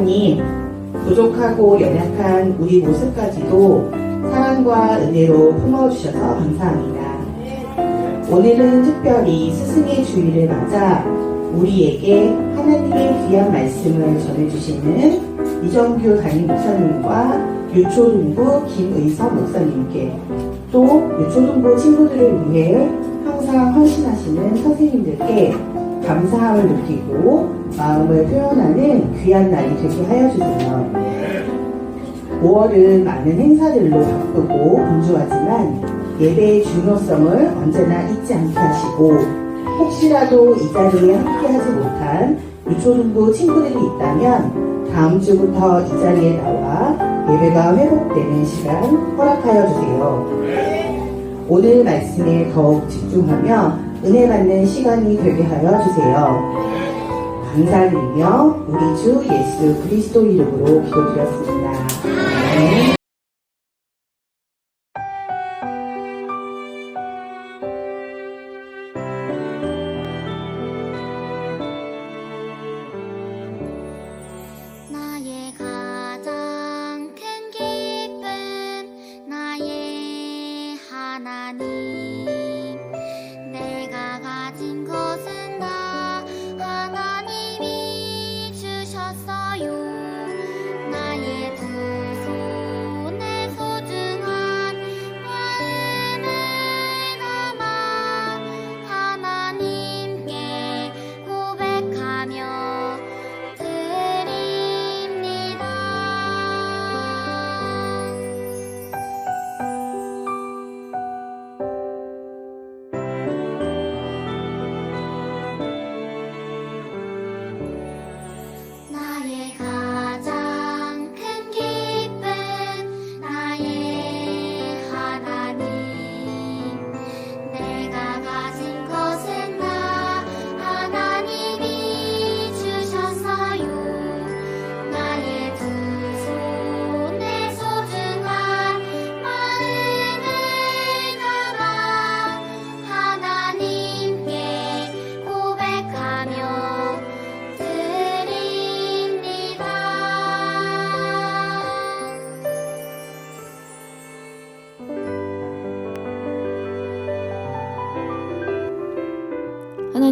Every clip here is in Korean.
하나님, 부족하고 연약한 우리 모습까지도 사랑과 은혜로 품어주셔서 감사합니다. 오늘은 특별히 스승의 주일을 맞아 우리에게 하나님의 귀한 말씀을 전해주시는 이정규 담임 목사님과 유초동부 김의성 목사님께 또 초등부 친구들을 위해 항상 헌신하시는 선생님들께 감사함을 느끼고 마음을 표현하는 귀한 날이 되게 하여 주세요. 5월은 많은 행사들로 바쁘고 분주하지만 예배의 중요성을 언제나 잊지 않게 하시고 혹시라도 이 자리에 함께하지 못한 유초등부 친구들이 있다면 다음 주부터 이 자리에 나와 예배가 회복되는 시간 허락하여 주세요. 오늘 말씀에 더욱 집중하며 은혜 받는 시간이 되게 하여 주세요. 감사드리며 우리 주 예수 그리스도 이름으로 기도드렸습니다.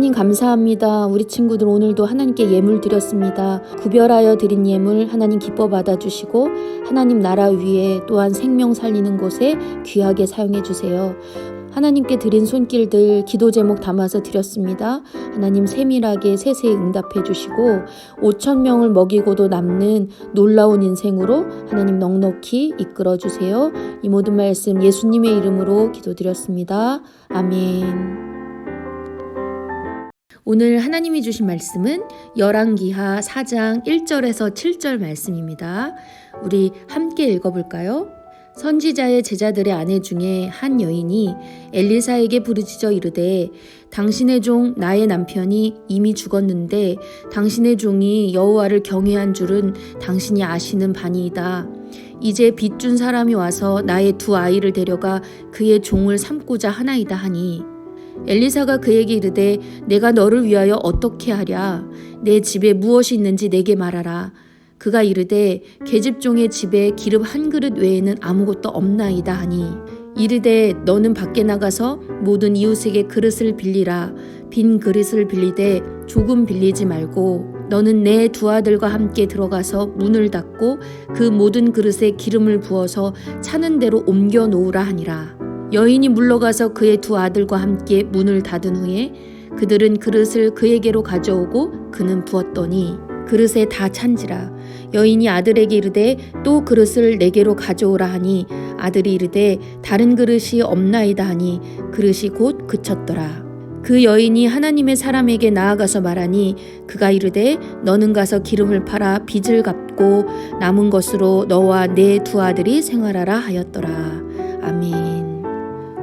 하나님 감사합니다. 우리 친구들 오늘도 하나님께 예물 드렸습니다. 구별하여 드린 예물 하나님 기뻐 받아주시고 하나님 나라 위에 또한 생명 살리는 곳에 귀하게 사용해 주세요. 하나님께 드린 손길들 기도 제목 담아서 드렸습니다. 하나님 세밀하게 세세히 응답해 주시고 5천 명을 먹이고도 남는 놀라운 인생으로 하나님 넉넉히 이끌어 주세요. 이 모든 말씀 예수님의 이름으로 기도드렸습니다. 아멘. 오늘 하나님이 주신 말씀은 열왕기하 4장 1절에서 7절 말씀입니다. 우리 함께 읽어볼까요? 선지자의 제자들의 아내 중에 한 여인이 엘리사에게 부르짖어 이르되 당신의 종 나의 남편이 이미 죽었는데 당신의 종이 여호와를 경외한 줄은 당신이 아시는 바니이다. 이제 빚 준 사람이 와서 나의 두 아이를 데려가 그의 종을 삼고자 하나이다 하니 엘리사가 그에게 이르되 내가 너를 위하여 어떻게 하랴? 내 집에 무엇이 있는지 내게 말하라. 그가 이르되 계집종의 집에 기름 한 그릇 외에는 아무것도 없나이다 하니. 이르되 너는 밖에 나가서 모든 이웃에게 그릇을 빌리라. 빈 그릇을 빌리되 조금 빌리지 말고 너는 내 두 아들과 함께 들어가서 문을 닫고 그 모든 그릇에 기름을 부어서 차는 대로 옮겨 놓으라 하니라 여인이 물러가서 그의 두 아들과 함께 문을 닫은 후에 그들은 그릇을 그에게로 가져오고 그는 부었더니 그릇에 다 찬지라. 여인이 아들에게 이르되 또 그릇을 내게로 가져오라 하니 아들이 이르되 다른 그릇이 없나이다 하니 그릇이 곧 그쳤더라. 그 여인이 하나님의 사람에게 나아가서 말하니 그가 이르되 너는 가서 기름을 팔아 빚을 갚고 남은 것으로 너와 내 두 아들이 생활하라 하였더라. 아멘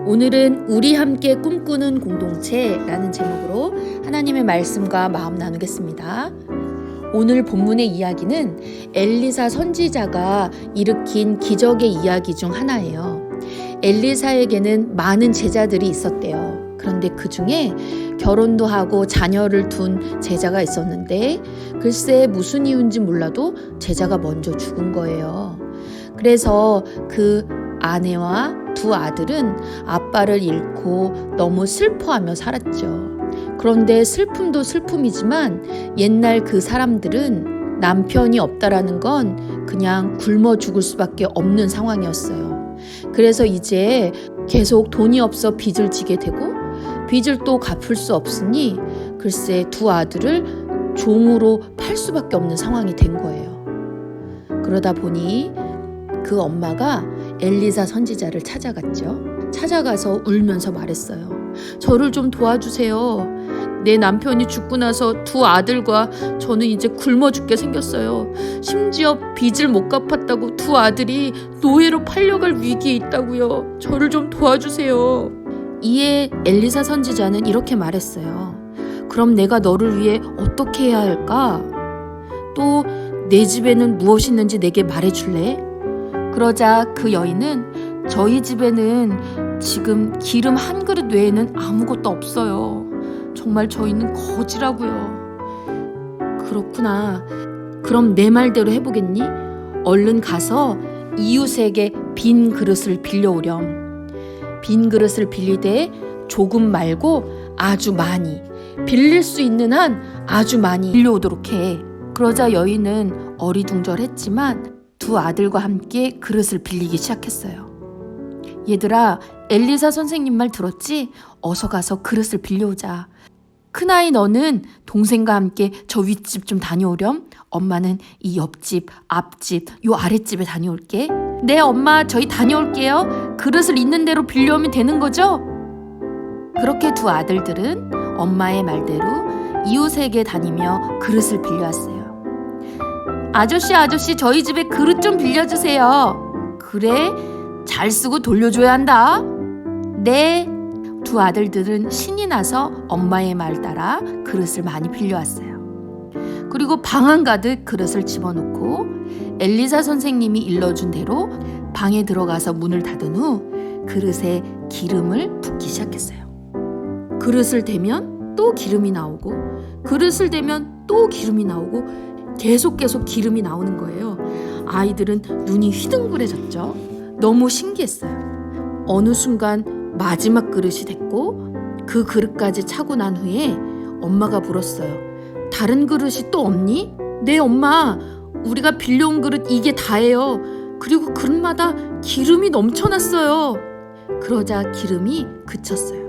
오늘은 우리 함께 꿈꾸는 공동체라는 제목으로 하나님의 말씀과 마음 나누겠습니다. 오늘 본문의 이야기는 엘리사 선지자가 일으킨 기적의 이야기 중 하나예요. 엘리사에게는 많은 제자들이 있었대요. 그런데 그 중에 결혼도 하고 자녀를 둔 제자가 있었는데 글쎄 무슨 이유인지 몰라도 제자가 먼저 죽은 거예요. 그래서 그 아내와 두 아들은 아빠를 잃고 너무 슬퍼하며 살았죠. 그런데 슬픔도 슬픔이지만 옛날 그 사람들은 남편이 없다라는 건 그냥 굶어 죽을 수밖에 없는 상황이었어요. 그래서 이제 계속 돈이 없어 빚을 지게 되고 빚을 또 갚을 수 없으니 글쎄 두 아들을 종으로 팔 수밖에 없는 상황이 된 거예요. 그러다 보니 그 엄마가 엘리사 선지자를 찾아갔죠. 찾아가서 울면서 말했어요. 저를 좀 도와주세요. 내 남편이 죽고 나서 두 아들과 저는 이제 굶어 죽게 생겼어요. 심지어 빚을 못 갚았다고 두 아들이 노예로 팔려갈 위기에 있다고요. 저를 좀 도와주세요. 이에 엘리사 선지자는 이렇게 말했어요. 그럼 내가 너를 위해 어떻게 해야 할까? 또 내 집에는 무엇이 있는지 내게 말해줄래? 그러자 그 여인은 저희 집에는 지금 기름 한 그릇 외에는 아무것도 없어요. 정말 저희는 거지라고요. 그렇구나. 그럼 내 말대로 해보겠니? 얼른 가서 이웃에게 빈 그릇을 빌려오렴. 빈 그릇을 빌리되 조금 말고 아주 많이 빌릴 수 있는 한 아주 많이 빌려오도록 해. 그러자 여인은 어리둥절했지만 두 아들과 함께 그릇을 빌리기 시작했어요. 얘들아, 엘리사 선생님 말 들었지? 어서 가서 그릇을 빌려오자. 큰아이 너는 동생과 함께 저 윗집 좀 다녀오렴. 엄마는 이 옆집, 앞집, 요 아랫집에 다녀올게. 네, 엄마, 저희 다녀올게요. 그릇을 있는 대로 빌려오면 되는 거죠? 그렇게 두 아들들은 엄마의 말대로 이웃에게 다니며 그릇을 빌려왔어요. 아저씨, 아저씨, 저희 집에 그릇 좀 빌려주세요. 그래, 잘 쓰고 돌려줘야 한다. 네. 두 아들들은 신이 나서 엄마의 말 따라 그릇을 많이 빌려왔어요. 그리고 방안 가득 그릇을 집어넣고 엘리사 선생님이 일러준 대로 방에 들어가서 문을 닫은 후 그릇에 기름을 붓기 시작했어요. 그릇을 대면 또 기름이 나오고 그릇을 대면 또 기름이 나오고 계속 계속 기름이 나오는 거예요. 아이들은 눈이 휘둥그레졌죠. 너무 신기했어요. 어느 순간 마지막 그릇이 됐고 그 그릇까지 차고 난 후에 엄마가 물었어요. 다른 그릇이 또 없니? 네, 엄마. 우리가 빌려온 그릇 이게 다예요. 그리고 그릇마다 기름이 넘쳐났어요. 그러자 기름이 그쳤어요.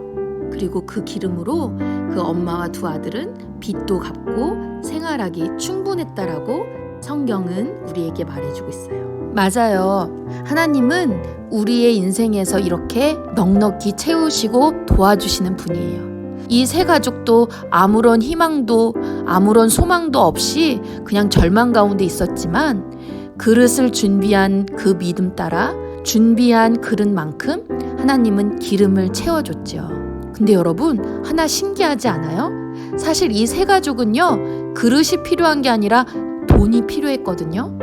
그리고 그 기름으로 그 엄마와 두 아들은 빚도 갚고 생활하기 충분했다라고 성경은 우리에게 말해주고 있어요. 맞아요. 하나님은 우리의 인생에서 이렇게 넉넉히 채우시고 도와주시는 분이에요. 이세 가족도 아무런 희망도 아무런 소망도 없이 그냥 절망 가운데 있었지만 그릇을 준비한 그 믿음 따라 준비한 그릇만큼 하나님은 기름을 채워줬죠. 근데 여러분, 하나 신기하지 않아요? 사실 이 세 가족은요, 그릇이 필요한 게 아니라 돈이 필요했거든요.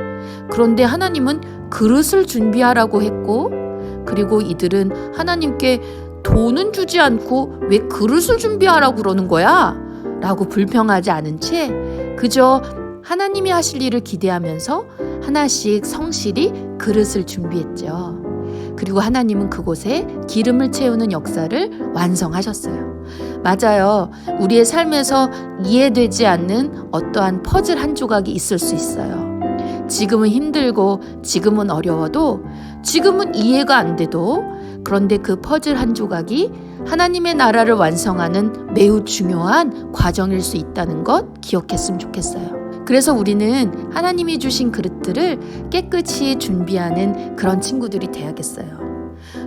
그런데 하나님은 그릇을 준비하라고 했고, 그리고 이들은 하나님께 돈은 주지 않고 왜 그릇을 준비하라고 그러는 거야? 라고 불평하지 않은 채 그저 하나님이 하실 일을 기대하면서 하나씩 성실히 그릇을 준비했죠. 그리고 하나님은 그곳에 기름을 채우는 역사를 완성하셨어요. 맞아요. 우리의 삶에서 이해되지 않는 어떠한 퍼즐 한 조각이 있을 수 있어요. 지금은 힘들고 지금은 어려워도 지금은 이해가 안 돼도 그런데 그 퍼즐 한 조각이 하나님의 나라를 완성하는 매우 중요한 과정일 수 있다는 것 기억했으면 좋겠어요. 그래서 우리는 하나님이 주신 그릇들을 깨끗이 준비하는 그런 친구들이 돼야겠어요.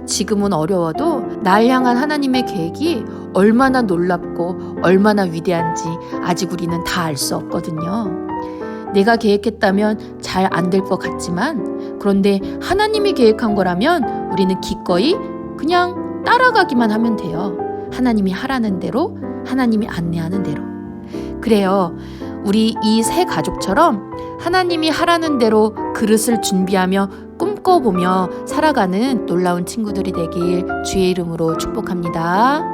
지금은 어려워도 날 향한 하나님의 계획이 얼마나 놀랍고 얼마나 위대한지 아직 우리는 다 알 수 없거든요. 내가 계획했다면 잘 안 될 것 같지만 그런데 하나님이 계획한 거라면 우리는 기꺼이 그냥 따라가기만 하면 돼요. 하나님이 하라는 대로, 하나님이 안내하는 대로. 그래요. 우리 이 세 가족처럼 하나님이 하라는 대로 그릇을 준비하며 꿈꿔보며 살아가는 놀라운 친구들이 되길 주의 이름으로 축복합니다.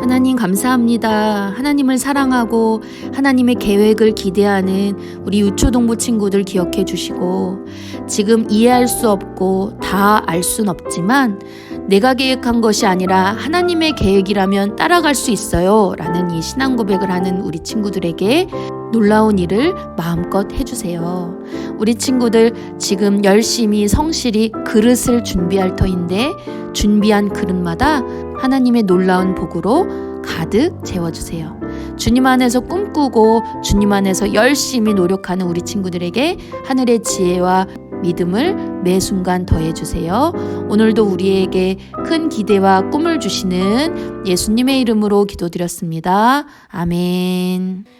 하나님 감사합니다. 하나님을 사랑하고 하나님의 계획을 기대하는 우리 유초동부 친구들 기억해 주시고 지금 이해할 수 없고 다 알 순 없지만 내가 계획한 것이 아니라 하나님의 계획이라면 따라갈 수 있어요. 라는 이 신앙 고백을 하는 우리 친구들에게 놀라운 일을 마음껏 해주세요. 우리 친구들 지금 열심히 성실히 그릇을 준비할 터인데 준비한 그릇마다 하나님의 놀라운 복으로 가득 채워주세요. 주님 안에서 꿈꾸고 주님 안에서 열심히 노력하는 우리 친구들에게 하늘의 지혜와 믿음을 매 순간 더해주세요. 오늘도 우리에게 큰 기대와 꿈을 주시는 예수님의 이름으로 기도드렸습니다. 아멘.